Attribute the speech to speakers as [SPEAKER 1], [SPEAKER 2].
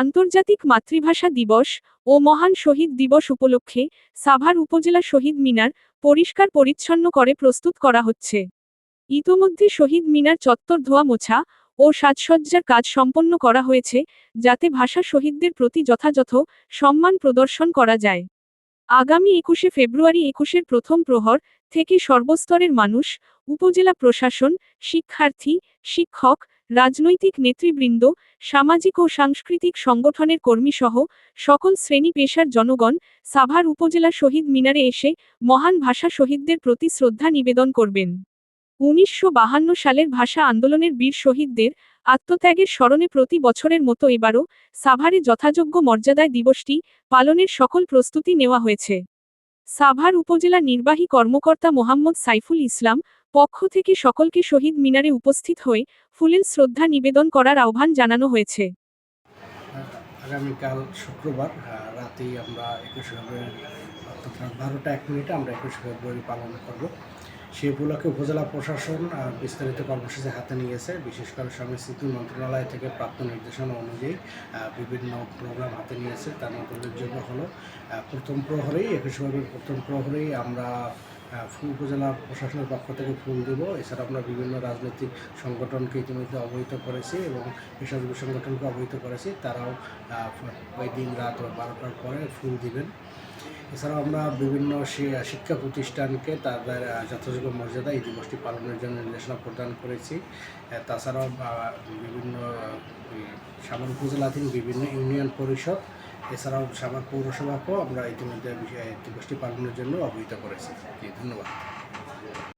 [SPEAKER 1] আন্তর্জাতিক মাতৃভাষা দিবস ও মহান শহীদ দিবস উপলক্ষে সাভার উপজেলা শহীদ মিনার পরিষ্কার পরিচ্ছন্ন করে প্রস্তুত করা হচ্ছে। ইতোমধ্যে শহীদ মিনার চত্বর ধোয়া মোছা ও সাজসজ্জার কাজ সম্পন্ন করা হয়েছে, যাতে ভাষা শহীদদের প্রতি যথাযথ সম্মান প্রদর্শন করা যায়। আগামী একুশে ফেব্রুয়ারি একুশের প্রথম প্রহর থেকে সর্বস্তরের মানুষ, উপজেলা প্রশাসন, শিক্ষার্থী, শিক্ষক রাজনৈতিক নেতৃবৃন্দ, সামাজিক ও সাংস্কৃতিক সংগঠনের কর্মীসহ সকল শ্রেণি পেশার জনগণ সাভার উপজেলা শহীদ মিনারে এসে মহান ভাষা শহীদদের প্রতি শ্রদ্ধা নিবেদন করবেন। উনিশশো সালের ভাষা আন্দোলনের বীর শহীদদের আত্মত্যাগের স্মরণে প্রতি বছরের মতো এবারও সাভারে যথাযোগ্য মর্যাদায় দিবসটি পালনের সকল প্রস্তুতি নেওয়া হয়েছে। সাভার উপজেলা নির্বাহী কর্মকর্তা মোহাম্মদ সাইফুল ইসলাম পক্ষ থেকে সকলকে শহীদ মিনারে উপস্থিত হয়ে ফুলেল শ্রদ্ধা নিবেদন করার আহ্বান জানানো হয়েছে।
[SPEAKER 2] আগামীকাল শুক্রবার রাতেই আমরা একুশে ফেব্রুয়ারি বারোটা এক মিনিটে আমরা একুশে ফেব্রুয়ারি পালন করব। সেই উপলক্ষে উপজেলা প্রশাসন বিস্তারিত কর্মসূচি হাতে নিয়েছে। বিশেষ করে সংস্কৃতি মন্ত্রণালয় থেকে প্রাপ্ত নির্দেশনা অনুযায়ী বিভিন্ন প্রোগ্রাম হাতে নিয়েছে। তার মধ্যে উল্লেখযোগ্য হলো প্রথম প্রহরেই, একুশে ফেব্রুয়ারি প্রথম প্রহরেই আমরা উপজেলা প্রশাসনের পক্ষ থেকে ফুল দেব। এছাড়া আমরা বিভিন্ন রাজনৈতিক সংগঠনকে ইতিমধ্যে অবহিত করেছি এবং পেশাজীবী সংগঠনকে অবহিত করেছি। তারাও ওই দিন রাত বারোটার পরে ফুল দিবেন। এছাড়াও আমরা বিভিন্ন শিক্ষা প্রতিষ্ঠানকে তাদের যথাযোগ্য মর্যাদা এই দিবসটি পালনের জন্য নির্দেশনা প্রদান করেছি। তাছাড়াও বিভিন্ন সাভার উপজেলাধীন বিভিন্ন ইউনিয়ন পরিষদ এছাড়াও সাভার পৌরসভাকেও আমরা ইতিমধ্যে বিষয়ে গোষ্ঠী পালনের জন্য অবহিত করেছি। ধন্যবাদ।